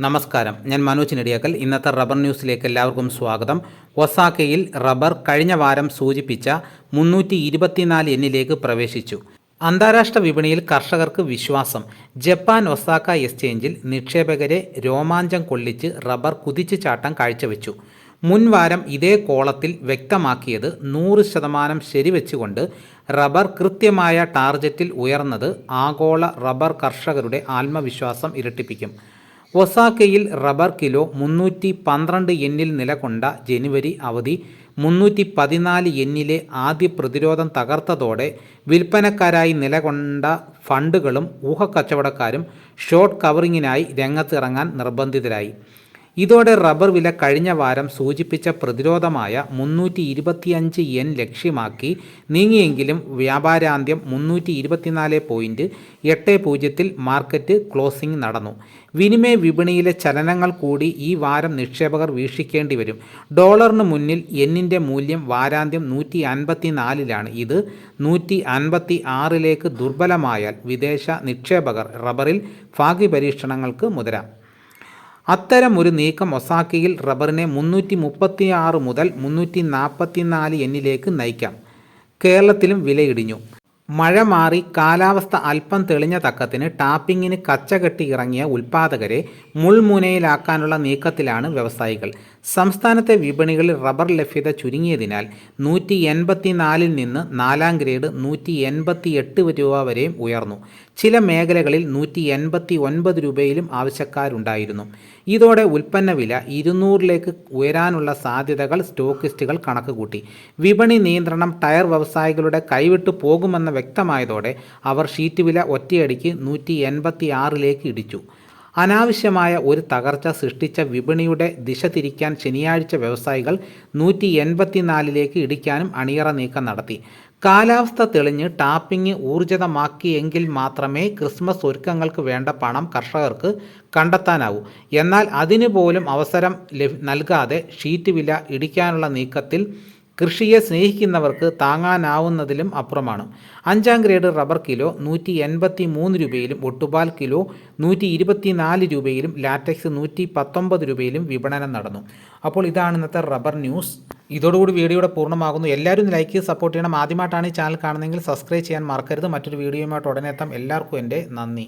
നമസ്കാരം. ഞാൻ മനോജ് നെടിയാക്കൽ. ഇന്നത്തെ റബ്ബർ ന്യൂസിലേക്ക് എല്ലാവർക്കും സ്വാഗതം. ഒസാക്കയിൽ റബ്ബർ കഴിഞ്ഞ വാരം സൂചിപ്പിച്ച മുന്നൂറ്റി ഇരുപത്തിനാല് എന്നിലേക്ക് പ്രവേശിച്ചു. അന്താരാഷ്ട്ര വിപണിയിൽ കർഷകർക്ക് വിശ്വാസം. ജപ്പാൻ ഒസാക്ക എക്സ്ചേഞ്ചിൽ നിക്ഷേപകരെ രോമാഞ്ചം കൊള്ളിച്ച് റബ്ബർ കുതിച്ചു ചാട്ടം കാഴ്ചവെച്ചു. മുൻവാരം ഇതേ കോളത്തിൽ വ്യക്തമാക്കിയത് നൂറ് ശതമാനം ശരിവെച്ചുകൊണ്ട് റബ്ബർ കൃത്യമായ ടാർജറ്റിൽ ഉയർന്നത് ആഗോള റബ്ബർ കർഷകരുടെ ആത്മവിശ്വാസം ഇരട്ടിപ്പിക്കും. ഒസാക്കയിൽ റബ്ബർ കിലോ മുന്നൂറ്റി പന്ത്രണ്ട് എന്നിൽ നിലകൊണ്ട ജനുവരി അവധി മുന്നൂറ്റി പതിനാല് എന്നിലെ ആദ്യ പ്രതിരോധം തകർത്തതോടെ വിൽപ്പനക്കാരായി നിലകൊണ്ട ഫണ്ടുകളും ഊഹക്കച്ചവടക്കാരും ഷോർട്ട് കവറിങ്ങിനായി രംഗത്തിറങ്ങാൻ നിർബന്ധിതരായി. ഇതോടെ റബ്ബർ വില കഴിഞ്ഞ വാരം സൂചിപ്പിച്ച പ്രതിരോധമായ മുന്നൂറ്റി ഇരുപത്തിയഞ്ച് എൻ ലക്ഷ്യമാക്കി. നീങ്ങിയെങ്കിലും വ്യാപാരാന്ത്യം മുന്നൂറ്റി ഇരുപത്തിനാല് പോയിന്റ് എട്ട് പൂജ്യത്തിൽ മാർക്കറ്റ് ക്ലോസിംഗ് നടന്നു. വിനിമയ വിപണിയിലെ ചലനങ്ങൾ കൂടി ഈ വാരം നിക്ഷേപകർ വീക്ഷിക്കേണ്ടി വരും. ഡോളറിന് മുന്നിൽ എന്നിന്റെ മൂല്യം വാരാന്ത്യം നൂറ്റി അൻപത്തിനാലിലാണ് ഇത് നൂറ്റി അൻപത്തി ആറിലേക്ക് ദുർബലമായാൽ വിദേശ നിക്ഷേപകർ റബ്ബറിൽ ഭാഗ്യ പരീക്ഷണങ്ങൾക്ക് മുതരാം. അത്തരം ഒരു നീക്കം ഒസാക്കയിൽ റബ്ബറിനെ മുന്നൂറ്റി മുപ്പത്തി ആറ് മുതൽ മുന്നൂറ്റി നാൽപ്പത്തി നാല് എന്നിലേക്ക് നയിക്കാം. കേരളത്തിലും വിലയിടിഞ്ഞു. മഴ മാറി കാലാവസ്ഥ അല്പം തെളിഞ്ഞ തക്കത്തിന് ടാപ്പിങ്ങിന് കച്ചകെട്ടി ഇറങ്ങിയ ഉൽപ്പാദകരെ മുൾമുനയിലാക്കാനുള്ള നീക്കത്തിലാണ് വ്യവസായികൾ. സംസ്ഥാനത്തെ വിപണികളിൽ റബ്ബർ ലഭ്യത ചുരുങ്ങിയതിനാൽ നൂറ്റി എൺപത്തിനാലിൽ നിന്ന് നാലാം ഗ്രേഡ് നൂറ്റി എൺപത്തി എട്ട് രൂപ വരെയും ഉയർന്നു. ചില മേഖലകളിൽ നൂറ്റി എൺപത്തി ഒൻപത് രൂപയിലും ആവശ്യക്കാരുണ്ടായിരുന്നു. ഇതോടെ ഉൽപ്പന്ന വില ഇരുന്നൂറിലേക്ക് ഉയരാനുള്ള സാധ്യതകൾ സ്റ്റോക്കിസ്റ്റുകൾ കണക്കുകൂട്ടി. വിപണി നിയന്ത്രണം ടയർ വ്യവസായികളുടെ കൈവിട്ടു പോകുമെന്ന വ്യക്തമായതോടെ അവർ ഷീറ്റ് വില ഒറ്റയടിക്ക് നൂറ്റി എൺപത്തി ആറിലേക്ക് ഇടിച്ചു. അനാവശ്യമായ ഒരു തകർച്ച സൃഷ്ടിച്ച വിപണിയുടെ ദിശ തിരിക്കാൻ ശനിയാഴ്ച വ്യവസായികൾ നൂറ്റി എൺപത്തിനാലിലേക്ക് ഇടിക്കാനും അണിയറ നീക്കം നടത്തി. കാലാവസ്ഥ തെളിഞ്ഞ് ടാപ്പിംഗ് ഊർജിതമാക്കിയെങ്കിൽ മാത്രമേ ക്രിസ്മസ് ഒരുക്കങ്ങൾക്ക് വേണ്ട പണം കർഷകർക്ക് കണ്ടെത്താനാവൂ. എന്നാൽ അതിനു പോലും അവസരം നൽകാതെ ഷീറ്റ് വില ഇടിക്കാനുള്ള നീക്കത്തിൽ കൃഷിയെ സ്നേഹിക്കുന്നവർക്ക് താങ്ങാനാവുന്നതിലും അപ്പുറമാണ്. അഞ്ചാം ഗ്രേഡ് റബ്ബർ കിലോ നൂറ്റി എൺപത്തി മൂന്ന് രൂപയിലും ഒട്ടുപാൽ കിലോ നൂറ്റി ഇരുപത്തി നാല് രൂപയിലും ലാറ്റക്സ് നൂറ്റി പത്തൊമ്പത് രൂപയിലും വിപണനം നടന്നു. അപ്പോൾ ഇതാണ് ഇന്നത്തെ റബ്ബർ ന്യൂസ്. ഇതോടുകൂടി വീഡിയോയുടെ പൂർണമാകുന്നു. എല്ലാവരും ലൈക്ക് സപ്പോർട്ട് ചെയ്യണം. ആദ്യമായിട്ടാണ് ഈ ചാനൽ കാണുന്നതെങ്കിൽ സബ്സ്ക്രൈബ് ചെയ്യാൻ മറക്കരുത്. മറ്റൊരു വീഡിയോയുമായിട്ട് ഉടനെ എത്താം. എല്ലാവർക്കും എന്റെ നന്ദി.